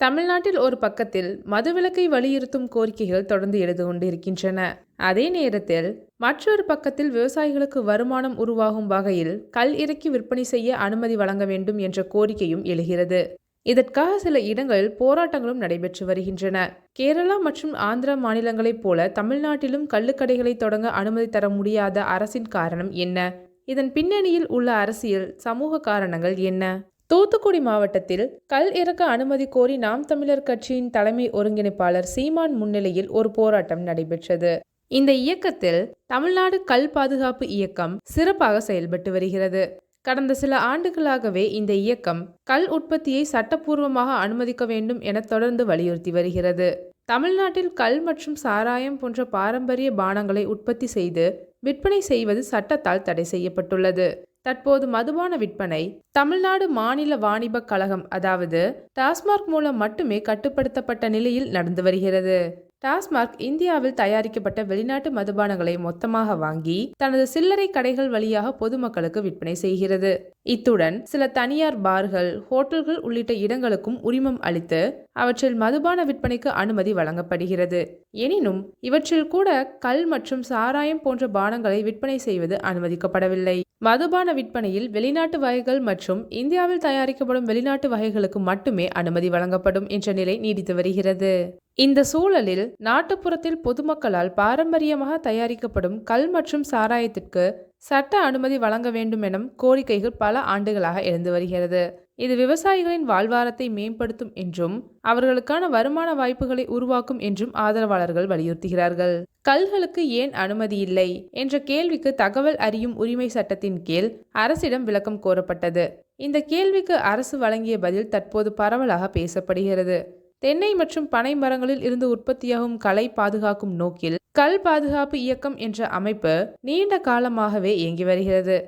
தமிழ்நாட்டில் ஒரு பக்கத்தில் மதுவிலக்கை வலியுறுத்தும் கோரிக்கைகள் தொடர்ந்து எழுது கொண்டிருக்கின்றன அதே நேரத்தில் மற்றொரு பக்கத்தில் விவசாயிகளுக்கு வருமானம் உருவாகும் வகையில் கல் இறக்கி விற்பனை செய்ய அனுமதி வழங்க வேண்டும் என்ற கோரிக்கையும் எழுகிறது. இதற்காக சில இடங்களில் போராட்டங்களும் நடைபெற்று வருகின்றன. கேரளா மற்றும் ஆந்திரா மாநிலங்களைப் போல தமிழ்நாட்டிலும் கள்ளுக்கடைகளை தொடங்க அனுமதி தர முடியாத அரசின் காரணம் என்ன? இதன் பின்னணியில் உள்ள அரசியல் சமூக காரணங்கள் என்ன? தூத்துக்குடி மாவட்டத்தில் கல் இறக்க அனுமதி கோரி நாம் தமிழர் கட்சியின் தலைமை ஒருங்கிணைப்பாளர் சீமான் முன்னிலையில் ஒரு போராட்டம் நடைபெற்றது. இந்த இயக்கத்தில் தமிழ்நாடு கல் பாதுகாப்பு இயக்கம் சிறப்பாக செயல்பட்டு வருகிறது. கடந்த சில ஆண்டுகளாகவே இந்த இயக்கம் கல் உற்பத்தியை சட்டப்பூர்வமாக அனுமதிக்க வேண்டும் என தொடர்ந்து வலியுறுத்தி வருகிறது. தமிழ்நாட்டில் கல் மற்றும் சாராயம் போன்ற பாரம்பரிய பானங்களை உற்பத்தி செய்து விற்பனை செய்வது சட்டத்தால் தடை செய்யப்பட்டுள்ளது. தற்போது மதுபான விற்பனை தமிழ்நாடு மாநில வாணிபக் கழகம் அதாவது டாஸ்மார்க் மூலம் மட்டுமே கட்டுப்படுத்தப்பட்ட நிலையில் நடந்து வருகிறது. டாஸ்மார்க் இந்தியாவில் தயாரிக்கப்பட்ட வெளிநாட்டு மதுபானங்களை மொத்தமாக வாங்கி தனது சில்லறை கடைகள் வழியாக பொதுமக்களுக்கு விற்பனை செய்கிறது. இத்துடன் சில தனியார் பார்கள் ஹோட்டல்கள் உள்ளிட்ட இடங்களுக்கும் உரிமம் அளித்து அவற்றில் மதுபான விற்பனைக்கு அனுமதி வழங்கப்படுகிறது. எனினும் இவற்றில் கூட கல் மற்றும் சாராயம் போன்ற பானங்களை விற்பனை செய்வது அனுமதிக்கப்படவில்லை. மதுபான விற்பனையில் வெளிநாட்டு வகைகள் மற்றும் இந்தியாவில் தயாரிக்கப்படும் வெளிநாட்டு வகைகளுக்கு மட்டுமே அனுமதி வழங்கப்படும் என்ற நிலை நீடித்து வருகிறது. இந்த சூழலில் நாட்டுப்புறத்தில் பொதுமக்களால் பாரம்பரியமாக தயாரிக்கப்படும் கல் மற்றும் சாராயத்திற்கு சட்ட அனுமதி வழங்க வேண்டும் எனும் கோரிக்கைகள் பல ஆண்டுகளாக எழுந்து வருகிறது. இது விவசாயிகளின் வாழ்வாரத்தை மேம்படுத்தும் என்றும் அவர்களுக்கான வருமான வாய்ப்புகளை உருவாக்கும் என்றும் ஆதரவாளர்கள் வலியுறுத்துகிறார்கள். கல்களுக்கு ஏன் அனுமதி இல்லை? என்ற கேள்விக்கு தகவல் அறியும் உரிமை சட்டத்தின் கீழ் அரசிடம் விளக்கம் கோரப்பட்டது. இந்த கேள்விக்கு அரசு வழங்கிய பதில் தற்போது பரவலாக பேசப்படுகிறது. தென்னை மற்றும் பனை மரங்களில் இருந்து உற்பத்தியாகும் கலை பாதுகாக்கும் நோக்கில் கல் பாதுகாப்பு இயக்கம் என்ற அமைப்பு நீண்ட காலமாகவே இயங்கி வருகிறது.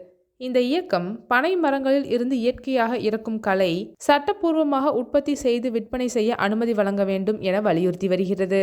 இந்த இயக்கம் பனை மரங்களில் இருந்து இயற்கையாக இருக்கும் கலை சட்டப்பூர்வமாக உற்பத்தி செய்து விற்பனை செய்ய அனுமதி வழங்க வேண்டும் என வலியுறுத்தி வருகிறது.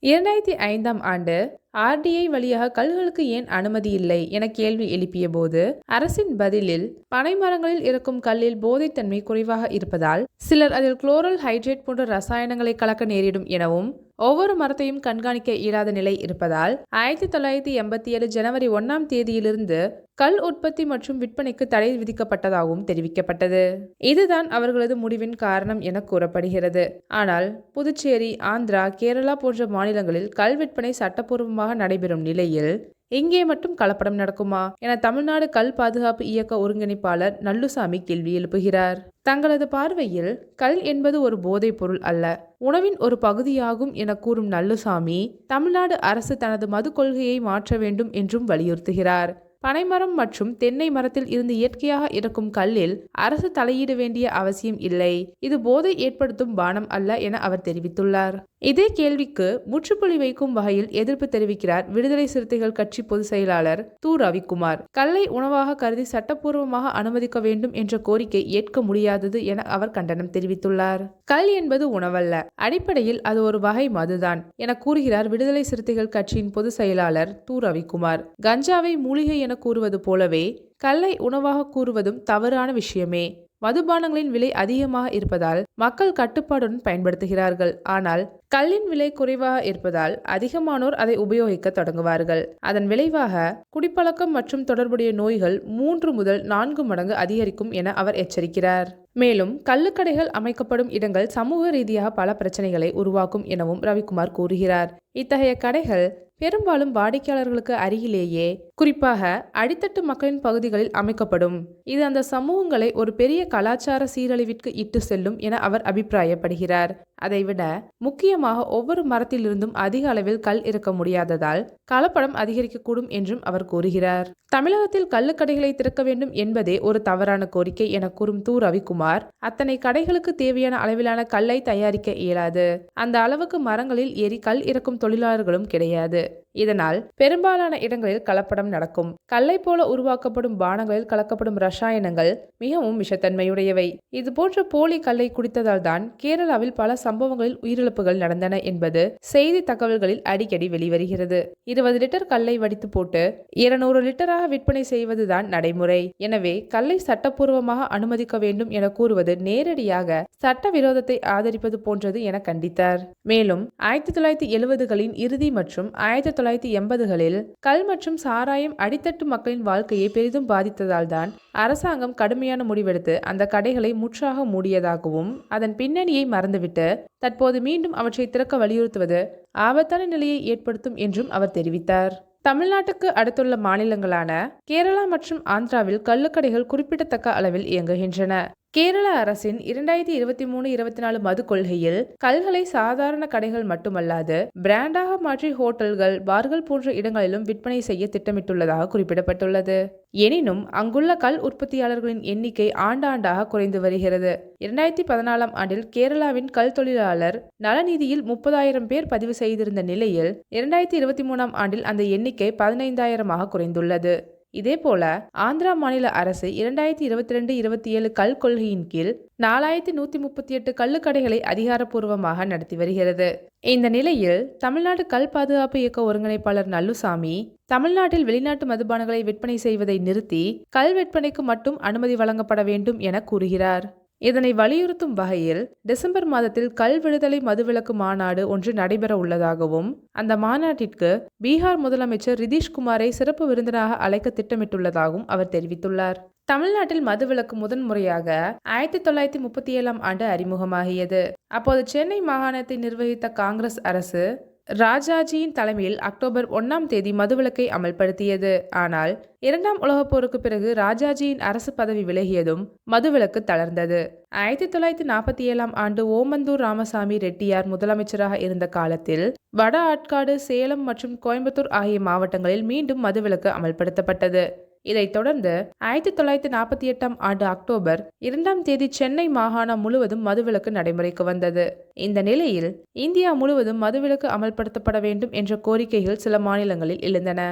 இரண்டாயிரத்தி ஐந்தாம் ஆண்டு ஆர்டிஐ வழியாக கல்களுக்கு ஏன் அனுமதி இல்லை என கேள்வி எழுப்பிய போது அரசின் பதிலில் பனைமரங்களில் இருக்கும் கல்லில் போதைத்தன்மை குறைவாக இருப்பதால் சிலர் அதில் குளோரல் ஹைட்ரேட் போன்ற ரசாயனங்களை கலக்க நேரிடும் எனவும் ஒவ்வொரு மரத்தையும் கண்காணிக்க இயலாத நிலை இருப்பதால் ஆயிரத்தி தொள்ளாயிரத்தி எண்பத்தி ஏழு ஜனவரி ஒன்னாம் தேதியிலிருந்து கல் உற்பத்தி மற்றும் விற்பனைக்கு தடை விதிக்கப்பட்டதாகவும் தெரிவிக்கப்பட்டது. இதுதான் அவர்களது முடிவின் காரணம் என கூறப்படுகிறது. ஆனால் புதுச்சேரி ஆந்திரா கேரளா போன்ற மாநிலங்களில் கல் விற்பனை சட்டப்பூர்வமாக நடைபெறும் நிலையில் இங்கே மட்டும் கலப்படம் நடக்குமா? என தமிழ்நாடு கல் பாதுகாப்பு இயக்க ஒருங்கிணைப்பாளர் நல்லுசாமி கேள்வி எழுப்புகிறார். தங்களது பார்வையில் கல் என்பது ஒரு போதைப் பொருள் அல்ல உணவின் ஒரு பகுதியாகும் என கூறும் நல்லுசாமி தமிழ்நாடு அரசு தனது மது கொள்கையை மாற்ற வேண்டும் என்றும் வலியுறுத்துகிறார். பனைமரம் மற்றும் தென்னை மரத்தில் இருந்து இயற்கையாக இறக்கும் கல்லில் அரசு தலையிட வேண்டிய அவசியம் இல்லை இது போதை ஏற்படுத்தும் பானம் அல்ல என அவர் தெரிவித்துள்ளார். இதே கேள்விக்கு முற்றுப்புள்ளி வைக்கும் வகையில் எதிர்ப்பு தெரிவிக்கிறார் விடுதலை சிறுத்தைகள் கட்சி பொதுச் செயலாளர் து. ரவிக்குமார். கல்லை உணவாக கருதி சட்டப்பூர்வமாக அனுமதிக்க வேண்டும் என்ற கோரிக்கை ஏற்க முடியாதது என அவர் கண்டனம் தெரிவித்துள்ளார். கல் என்பது உணவல்ல. அடிப்படையில் அது ஒரு வகை மதுதான் என கூறுகிறார் விடுதலை சிறுத்தைகள் கட்சியின் பொதுச் செயலாளர் து. ரவிக்குமார். கஞ்சாவை மூலிகை என கூறுவது போலவே கல்லை உணவாக கூறுவதும் தவறான விஷயமே. மதுபானங்களின் விலை அதிகமாக இருப்பதால் மக்கள் கட்டுப்பாடுடன் பயன்படுத்துகிறார்கள். ஆனால் கல்லின் விலை குறைவாக இருப்பதால் அதிகமானோர் அதை உபயோகிக்க தொடங்குவார்கள். அதன் விளைவாக குடிப்பழக்கம் மற்றும் தொடர்புடைய நோய்கள் மூன்று முதல் நான்கு மடங்கு அதிகரிக்கும் என அவர் எச்சரிக்கிறார். மேலும் கள்ளுக்கடைகள் அமைக்கப்படும் இடங்கள் சமூக ரீதியாக பல பிரச்சனைகளை உருவாக்கும் எனவும் ரவிக்குமார் கூறுகிறார். இத்தகைய கடைகள் பெரும்பாலும் வாடிக்கையாளர்களுக்கு அருகிலேயே குறிப்பாக அடித்தட்டு மக்களின் பகுதிகளில் அமைக்கப்படும். இது அந்த சமூகங்களை ஒரு பெரிய கலாச்சார சீரழிவிற்கு இட்டு செல்லும் என அவர் அபிப்பிராயப்படுகிறார். அதைவிட முக்கியமாக ஒவ்வொரு மரத்திலிருந்தும் அதிக அளவில் கல் இருக்க முடியாததால் கலப்படம் அதிகரிக்கக்கூடும் என்றும் அவர் கூறுகிறார். தமிழகத்தில் கள்ளுக்கடைகளை திறக்க வேண்டும் என்பதே ஒரு தவறான கோரிக்கை என கூறும் தூ ரவிக்குமார் அத்தனை கடைகளுக்கு தேவையான அளவிலான கல்லை தயாரிக்க இயலாது. அந்த அளவுக்கு மரங்களில் ஏறி கல் இறக்கும் தொழிலாளர்களும் கிடையாது. இதனால் பெரும்பாலான இடங்களில் கலப்படம் நடக்கும். கல்லை போல உருவாக்கப்படும் பானங்களில் கலக்கப்படும் ரசாயனங்கள் மிகவும் விஷத்தன்மையுடையவை. இது போன்ற போலி கல்லை குடித்ததால் தான் கேரளாவில் பல சம்பவங்களில் உயிரிழப்புகள் நடந்தன என்பது செய்தி தகவல்களில் அடிக்கடி வெளிவருகிறது. இருபது லிட்டர் கல்லை வடித்து போட்டு இருநூறு லிட்டராக விற்பனை செய்வதுதான் நடைமுறை. எனவே கல்லை சட்டப்பூர்வமாக அனுமதிக்க வேண்டும் என கூறுவது நேரடியாக சட்ட விரோதத்தை ஆதரிப்பது போன்றது என கண்டித்தார். மேலும் ஆயிரத்தி தொள்ளாயிரத்தி எழுபதுகளின் இறுதி மற்றும் ஆயிரத்தி தொள்ளாயிரத்தி எண்பதுகளில் கல் மற்றும் சாராயம் அடித்தட்டு மக்களின் வாழ்க்கையை பெரிதும் பாதித்ததால் தான் அரசாங்கம் கடுமையான முடிவெடுத்து அந்த கடைகளை முற்றாக மூடியதாகவும் அதன் பின்னணியை மறந்துவிட்டு தற்போது மீண்டும் அவற்றை திறக்க வலியுறுத்துவது ஆபத்தான நிலையை ஏற்படுத்தும் என்றும் அவர் தெரிவித்தார். தமிழ்நாட்டுக்கு அடுத்துள்ள மாநிலங்களான கேரளா மற்றும் ஆந்திராவில் கள்ளுக்கடைகள் குறிப்பிடத்தக்க அளவில் இயங்குகின்றன. கேரள அரசின் இரண்டாயிரத்தி இருபத்தி மூணு இருபத்தி நாலு மது கொள்கையில் கல்களை சாதாரண கடைகள் மட்டுமல்லாது பிராண்டாக மாற்றி ஹோட்டல்கள் பார்கள் போன்ற இடங்களிலும் விற்பனை செய்ய திட்டமிட்டுள்ளதாக குறிப்பிடப்பட்டுள்ளது. எனினும் அங்குள்ள கல் உற்பத்தியாளர்களின் எண்ணிக்கை ஆண்டாண்டாக குறைந்து வருகிறது. இரண்டாயிரத்தி பதினாலாம் ஆண்டில் கேரளாவின் கல் தொழிலாளர் நலநிதியில் முப்பதாயிரம் பேர் பதிவு செய்திருந்த நிலையில் இரண்டாயிரத்தி இருபத்தி மூணாம் ஆண்டில் அந்த எண்ணிக்கை பதினைந்தாயிரமாக குறைந்துள்ளது. இதேபோல ஆந்திரா மாநில அரசு இரண்டாயிரத்தி இருபத்தி ரெண்டு இருபத்தி ஏழு கல் கொள்கையின் கீழ் நாலாயிரத்தி நூத்தி முப்பத்தி எட்டு கள்ளுக்கடைகளை அதிகாரப்பூர்வமாக நடத்தி வருகிறது. இந்த நிலையில் தமிழ்நாடு கல் பாதுகாப்பு இயக்க ஒருங்கிணைப்பாளர் நல்லுசாமி தமிழ்நாட்டில் வெளிநாட்டு மதுபானங்களை விற்பனை செய்வதை நிறுத்தி கல் விற்பனைக்கு மட்டும் அனுமதி வழங்கப்பட வேண்டும் என கூறுகிறார். இதனை வலியுறுத்தும் வகையில் டிசம்பர் மாதத்தில் கல் விடுதலை மதுவிலக்கு மாநாடு ஒன்று நடைபெற உள்ளதாகவும் அந்த மாநாட்டிற்கு பீகார் முதலமைச்சர் ரிதீஷ்குமாரை சிறப்பு விருந்தினராக அழைக்க திட்டமிட்டுள்ளதாகவும் அவர் தெரிவித்துள்ளார். தமிழ்நாட்டில் மதுவிலக்கு முதன்முறையாக ஆயிரத்தி தொள்ளாயிரத்தி முப்பத்தி ஏழாம் ஆண்டு அறிமுகமாகியது. அப்போது சென்னை மாகாணத்தை நிர்வகித்த காங்கிரஸ் அரசு ராஜாஜியின் தலைமையில் அக்டோபர் ஒன்னாம் தேதி மதுவிலக்கை அமல்படுத்தியது. ஆனால் இரண்டாம் உலகப் போருக்கு பிறகு ராஜாஜியின் அரசு பதவி விலகியதும் மதுவிலக்கு தளர்ந்தது. ஆயிரத்தி தொள்ளாயிரத்தி நாற்பத்தி ஏழாம் ஆண்டு ஓமந்தூர் ராமசாமி ரெட்டியார் முதலமைச்சராக இருந்த காலத்தில் வட ஆட்காடு சேலம் மற்றும் கோயம்புத்தூர் ஆகிய மாவட்டங்களில் மீண்டும் மதுவிலக்கு அமல்படுத்தப்பட்டது. இதைத் தொடர்ந்து ஆயிரத்தி தொள்ளாயிரத்தி நாற்பத்தி எட்டாம் ஆண்டு அக்டோபர் இரண்டாம் தேதி சென்னை மாகாணம் முழுவதும் மதுவிலக்கு நடைமுறைக்கு வந்தது. இந்த நிலையில் இந்தியா முழுவதும் மதுவிலக்கு அமல்படுத்தப்பட வேண்டும் என்ற கோரிக்கைகள் சில மாநிலங்களில் எழுந்தன.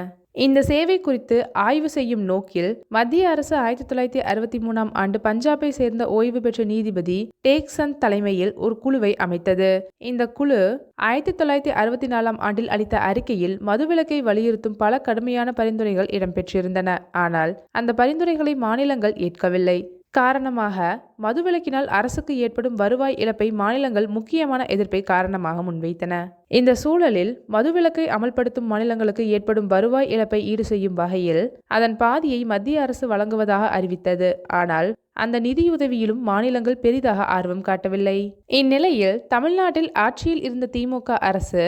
இந்த சேவை குறித்து ஆய்வு செய்யும் நோக்கில் மத்திய அரசு ஆயிரத்தி தொள்ளாயிரத்தி அறுபத்தி மூணாம் ஆண்டு பஞ்சாபை சேர்ந்த ஓய்வு பெற்ற நீதிபதி டேக்சந்த் தலைமையில் ஒரு குழுவை அமைத்தது. இந்த குழு ஆயிரத்தி தொள்ளாயிரத்தி அறுபத்தி நாலாம் ஆண்டில் அளித்த அறிக்கையில் மதுவிலக்கை வலியுறுத்தும் பல கடுமையான பரிந்துரைகள் இடம்பெற்றிருந்தன. ஆனால் அந்த பரிந்துரைகளை மாநிலங்கள் ஏற்கவில்லை. காரணமாக மதுவிலக்கினால் அரசுக்கு ஏற்படும் வருவாய் இழப்பை மாநிலங்கள் முக்கியமான எதிர்ப்பை காரணமாக முன்வைத்தன. இந்த சூழலில் மதுவிலக்கை அமல்படுத்தும் மாநிலங்களுக்கு ஏற்படும் வருவாய் இழப்பை ஈடு செய்யும் வகையில் அதன் பாதியை மத்திய அரசு வழங்குவதாக அறிவித்தது. ஆனால் அந்த நிதியுதவியிலும் மாநிலங்கள் பெரிதாக ஆர்வம் காட்டவில்லை. இந்நிலையில் தமிழ்நாட்டில் ஆட்சியில் இருந்த திமுக அரசு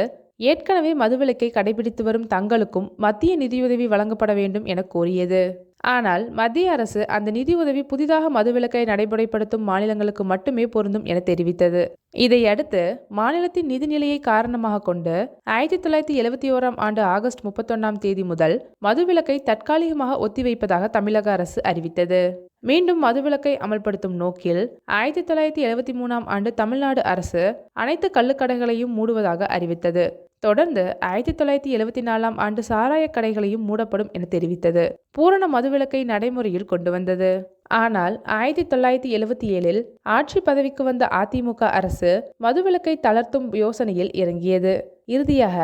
ஏற்கனவே மதுவிலக்கை கடைபிடித்து வரும் தங்களுக்கும் மத்திய நிதியுதவி வழங்கப்பட வேண்டும் என கோரியது ஆனால் மத்திய அரசு அந்த நிதி உதவி புதிதாக மதுவிலக்கை நடைமுறைப்படுத்தும் மாநிலங்களுக்கு மட்டுமே பொருந்தும் என தெரிவித்தது. இதையடுத்து மாநிலத்தின் நிதிநிலையை காரணமாக கொண்டு ஆயிரத்தி தொள்ளாயிரத்தி எழுபத்தி ஓராம் ஆண்டு ஆகஸ்ட் முப்பத்தொன்னாம் தேதி முதல் மதுவிலக்கை தற்காலிகமாக ஒத்திவைப்பதாக தமிழக அரசு அறிவித்தது. மீண்டும் மதுவிலக்கை அமல்படுத்தும் நோக்கில் ஆயிரத்தி தொள்ளாயிரத்தி எழுபத்தி மூணாம் ஆண்டு தமிழ்நாடு அரசு அனைத்து கள்ளுக்கடைகளையும் மூடுவதாக அறிவித்தது. தொடர்ந்து ஆயிரத்தி தொள்ளாயிரத்தி எழுபத்தி நாலாம் ஆண்டு சாராய கடைகளையும் மூடப்படும் என தெரிவித்தது. பூரண மதுவிலக்கை நடைமுறையில் கொண்டு வந்தது. ஆனால் ஆயிரத்தி தொள்ளாயிரத்தி எழுபத்தி ஏழில் ஆட்சி பதவிக்கு வந்த அதிமுக அரசு மதுவிலக்கை தளர்த்தும் யோசனையில் இறங்கியது. இறுதியாக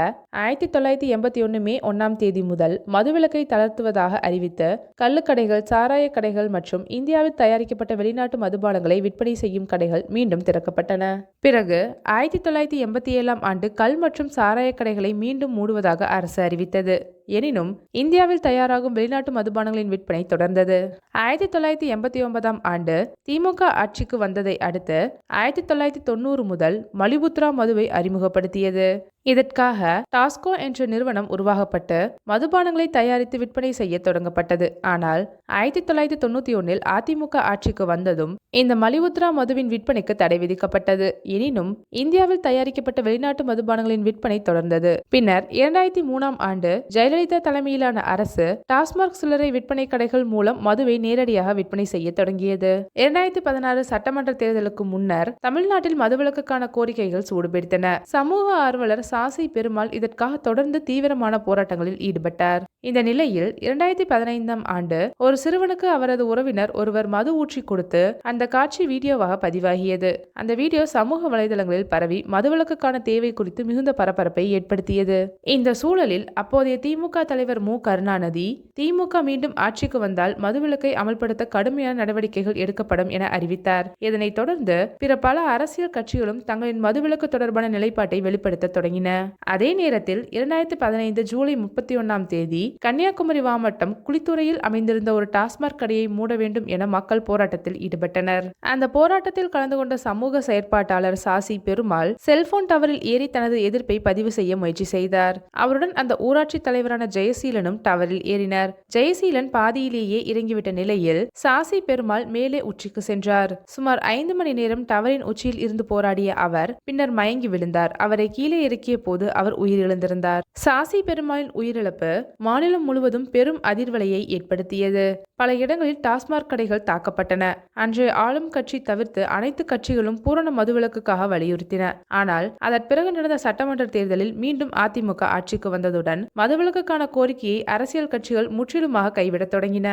ஆயிரத்தி தொள்ளாயிரத்தி எண்பத்தி ஒன்று மே ஒன்றாம் தேதி முதல் மதுவிலக்கை தளர்த்துவதாக அறிவித்து கள்ளுக்கடைகள் சாராய கடைகள் மற்றும் இந்தியாவில் தயாரிக்கப்பட்ட வெளிநாட்டு மதுபானங்களை விற்பனை செய்யும் கடைகள் மீண்டும் திறக்கப்பட்டன. பிறகு ஆயிரத்தி தொள்ளாயிரத்தி எண்பத்தி ஏழாம் ஆண்டு கல் மற்றும் சாராய கடைகளை மீண்டும் மூடுவதாக அரசு அறிவித்தது. எனினும் இந்தியாவில் தயாராகும் வெளிநாட்டு மதுபானங்களின் விற்பனை தொடர்ந்தது. ஆயிரத்தி தொள்ளாயிரத்தி எண்பத்தி ஒன்பதாம் ஆண்டு திமுக ஆட்சிக்கு வந்ததை அடுத்து ஆயிரத்தி தொள்ளாயிரத்தி தொண்ணூறு முதல் மலிபுத்ரா மதுவை அறிமுகப்படுத்தியது. இதற்காக டாஸ்கோ என்ற நிறுவனம் உருவாக்கப்பட்டு மதுபானங்களை தயாரித்து விற்பனை செய்ய தொடங்கப்பட்டது. ஆனால் ஆயிரத்தி தொள்ளாயிரத்தி தொண்ணூத்தி ஒன்னில் அதிமுக ஆட்சிக்கு வந்ததும் இந்த மலிவுத்ரா மதுவின் விற்பனைக்கு தடை விதிக்கப்பட்டது. எனினும் இந்தியாவில் தயாரிக்கப்பட்ட வெளிநாட்டு மதுபானங்களின் விற்பனை தொடர்ந்தது. பின்னர் இரண்டாயிரத்தி மூணாம் ஆண்டு ஜெயலலிதா தலைமையிலான அரசு டாஸ்மார்க் சில்லறை விற்பனை கடைகள் மூலம் மதுவை நேரடியாக விற்பனை செய்ய தொடங்கியது. இரண்டாயிரத்தி பதினாறு சட்டமன்ற தேர்தலுக்கு முன்னர் தமிழ்நாட்டில் மதுவிலக்குக்கான கோரிக்கைகள் சூடுபிடித்தன. சமூக ஆர்வலர் சாசி பெருமாள் இதற்காக தொடர்ந்து தீவிரமான போராட்டங்களில் ஈடுபட்டார். இந்த நிலையில் இரண்டாயிரத்தி பதினைந்தாம் ஆண்டு ஒரு சிறுவனுக்கு அவரது உறவினர் ஒருவர் மது ஊற்றி கொடுத்து அந்த காட்சி வீடியோவாக பதிவாகியது. அந்த வீடியோ சமூக வலைதளங்களில் பரவி மதுவிலக்குக்கான தேவை குறித்து மிகுந்த பரபரப்பை ஏற்படுத்தியது. இந்த சூழலில் அப்போதைய திமுக தலைவர் மு. கருணாநிதி திமுக மீண்டும் ஆட்சிக்கு வந்தால் மதுவிலக்கை அமல்படுத்த கடுமையான நடவடிக்கைகள் எடுக்கப்படும் என அறிவித்தார். இதனைத் தொடர்ந்து பிற பல அரசியல் கட்சிகளும் தங்களின் மதுவிலக்கு தொடர்பான நிலைப்பாட்டை வெளிப்படுத்த தொடங்கின அதே நேரத்தில் இரண்டாயிரத்தி பதினைந்து ஜூலை முப்பத்தி ஒன்னாம் தேதி கன்னியாகுமரி மாவட்டம் குளித்துறையில் அமைந்திருந்த ஒரு டாஸ்மாக் கடையை மூட வேண்டும் என மக்கள் போராட்டத்தில் ஈடுபட்டனர். அந்த போராட்டத்தில் கலந்து கொண்ட சமூக செயற்பாட்டாளர் சாசி பெருமாள் செல்போன் டவரில் ஏறி தனது எதிர்ப்பை பதிவு செய்ய முயற்சி செய்தார். அவருடன் அந்த ஊராட்சி தலைவரான ஜெயசீலனும் டவரில் ஏறினார். ஜெயசீலன் பாதியிலேயே இறங்கிவிட்ட நிலையில் சாசி பெருமாள் மேலே உச்சிக்கு சென்றார். சுமார் ஐந்து மணி நேரம் டவரின் உச்சியில் இருந்து போராடிய அவர் பின்னர் மயங்கி விழுந்தார். அவரை கீழே இறக்கிய போது அவர் உயிரிழந்திருந்தார். சாசி பெருமாளின் உயிரிழப்பு மாநிலம் முழுவதும் பெரும் அதிர்வலையை ஏற்படுத்தியது. பல இடங்களில் டாஸ்மாக் கடைகள் தாக்கப்பட்டன. அன்றைய ஆளும் கட்சி தவிர்த்து அனைத்து கட்சிகளும் பூரண மதுவிலக்குக்காக வலியுறுத்தின. ஆனால் அதன் பிறகு நடந்த சட்டமன்ற தேர்தலில் மீண்டும் அதிமுக ஆட்சிக்கு வந்ததுடன் மதுவிலக்குக்கான கோரிக்கையை அரசியல் கட்சிகள் முற்றிலுமாக கைவிடத் தொடங்கின.